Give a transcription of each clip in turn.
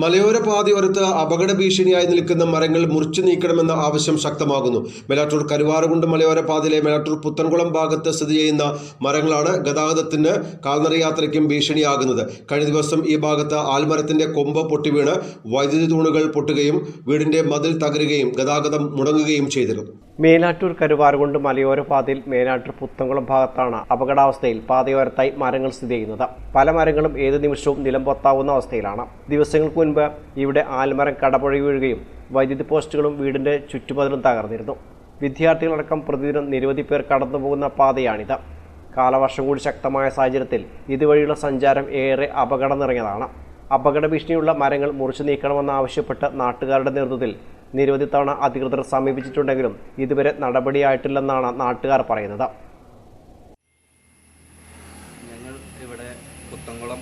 മലയോര പാതയോരത്ത് അപകട ഭീഷണിയായി നിൽക്കുന്ന മരങ്ങൾ മുറിച്ചു നീക്കണമെന്ന ആവശ്യം ശക്തമാകുന്നു. മേലാറ്റൂർ കരുവാറുകുണ്ട് മലയോര പാതയിലെ മേലാറ്റൂർ പുത്തൻകുളം ഭാഗത്ത് സ്ഥിതി ചെയ്യുന്ന മരങ്ങളാണ് ഗതാഗതത്തിന് കാൽനട യാത്രയ്ക്കും ഭീഷണിയാകുന്നത്. കഴിഞ്ഞ ദിവസം ഈ ഭാഗത്ത് ആൽമരത്തിന്റെ കൊമ്പ് പൊട്ടിവീണ് വൈദ്യുതി തൂണുകൾ പൊട്ടുകയും വീടിന്റെ മതിൽ തകരുകയും ഗതാഗതം മുടങ്ങുകയും ചെയ്തിരുന്നു. മേലാറ്റൂർ കരുവാറുകൊണ്ട് മലയോര പാതയിൽ മേലാറ്റൂർ പുത്തംകുളം ഭാഗത്താണ് അപകടാവസ്ഥയിൽ പാതയോരത്തായി മരങ്ങൾ സ്ഥിതി ചെയ്യുന്നത്. പല മരങ്ങളും ഏത് നിമിഷവും നിലംപൊത്താവുന്ന അവസ്ഥയിലാണ്. ദിവസങ്ങൾക്ക് മുൻപ് ഇവിടെ ആൽമരം കടപുഴകി വീഴുകയും വൈദ്യുതി പോസ്റ്റുകളും വീടിന്റെ ചുറ്റുപതിലും തകർന്നിരുന്നു. വിദ്യാർത്ഥികളടക്കം പ്രതിദിനം നിരവധി പേർ കടന്നുപോകുന്ന പാതയാണിത്. കാലവർഷം കൂടി ശക്തമായ സാഹചര്യത്തിൽ ഇതുവഴിയുള്ള സഞ്ചാരം ഏറെ അപകടം നിറഞ്ഞതാണ്. അപകട ഭീഷണിയുള്ള മരങ്ങൾ മുറിച്ചു നീക്കണമെന്നാവശ്യപ്പെട്ട് നാട്ടുകാരുടെ നേതൃത്വത്തിൽ നിരവധി തവണ അധികൃതർ സമീപിച്ചിട്ടുണ്ടെങ്കിലും ഇതുവരെ നടപടിയായിട്ടില്ലെന്നാണ് നാട്ടുകാർ പറയുന്നത്. ഞങ്ങൾ ഇവിടെ കുത്തംകുളം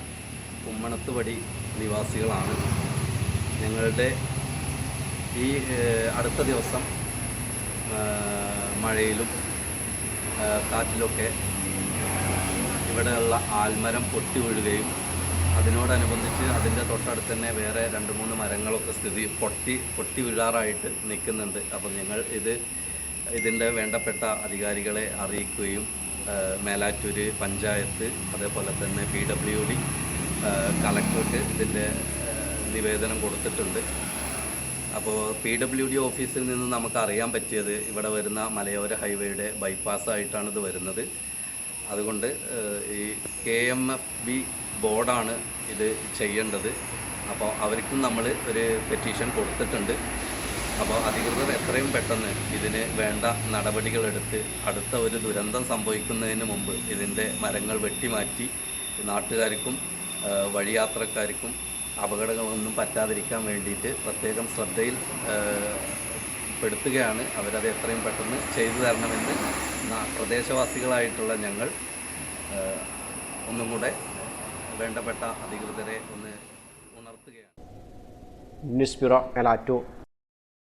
കുമ്മണത്തുപടി നിവാസികളാണ്. ഞങ്ങളുടെ ഈ അടുത്ത ദിവസം മഴയിലും കാറ്റിലൊക്കെ ഇവിടെയുള്ള ആൽമരം പൊട്ടി വീഴുകയും അതിനോടനുബന്ധിച്ച് അതിന്റെ തൊട്ടടുത്ത് തന്നെ വേറെ രണ്ട് മൂന്ന് മരങ്ങളൊക്കെ സ്ഥിതി പൊട്ടി പൊട്ടി വീഴാറായിട്ട് നിൽക്കുന്നുണ്ട്. അപ്പം ഞങ്ങൾ ഇത് ഇതിന്റെ വേണ്ടപ്പെട്ട അധികാരികളെ അറിയിക്കുകയും മേലാറ്റൂർ പഞ്ചായത്ത് അതേപോലെ തന്നെ പി ഡബ്ല്യു ഡി കളക്ടർക്ക് ഇതിന്റെ നിവേദനം കൊടുത്തിട്ടുണ്ട്. അപ്പോൾ പി ഡബ്ല്യു ഡി ഓഫീസിൽ നിന്ന് നമുക്ക് അറിയാൻ പറ്റിയത് ഇവിടെ വരുന്ന മലയോര ഹൈവേയുടെ ബൈപ്പാസ് ആയിട്ടാണ് ഇത് വരുന്നത്. അതുകൊണ്ട് ഈ കെ എം എഫ് ബി ബോർഡാണ് ഇത് ചെയ്യേണ്ടത്. അപ്പോൾ അവർക്കും നമ്മൾ ഒരു പെറ്റീഷൻ കൊടുത്തിട്ടുണ്ട്. അപ്പോൾ അധികൃതർ എത്രയും പെട്ടെന്ന് ഇതിന് വേണ്ട നടപടികളെടുത്ത് അടുത്ത ഒരു ദുരന്തം സംഭവിക്കുന്നതിന് മുമ്പ് ഇതിന്റെ മരങ്ങൾ വെട്ടിമാറ്റി നാട്ടുകാർക്കും വഴിയാത്രക്കാർക്കും അപകടങ്ങളൊന്നും പറ്റാതിരിക്കാൻ വേണ്ടിയിട്ട് പ്രത്യേകം ശ്രദ്ധയിൽ പെടുത്തുകയാണ് അവരത് എത്രയും പെട്ടെന്ന് ചെയ്തു തരണമെന്ന് പ്രദേശവാസികളായിട്ടുള്ള ഞങ്ങൾ ഒന്നും കൂടെ വേണ്ടപ്പെട്ട അധികൃതരെ ഒന്ന് ഉണർത്തുകയാണ്. News bureau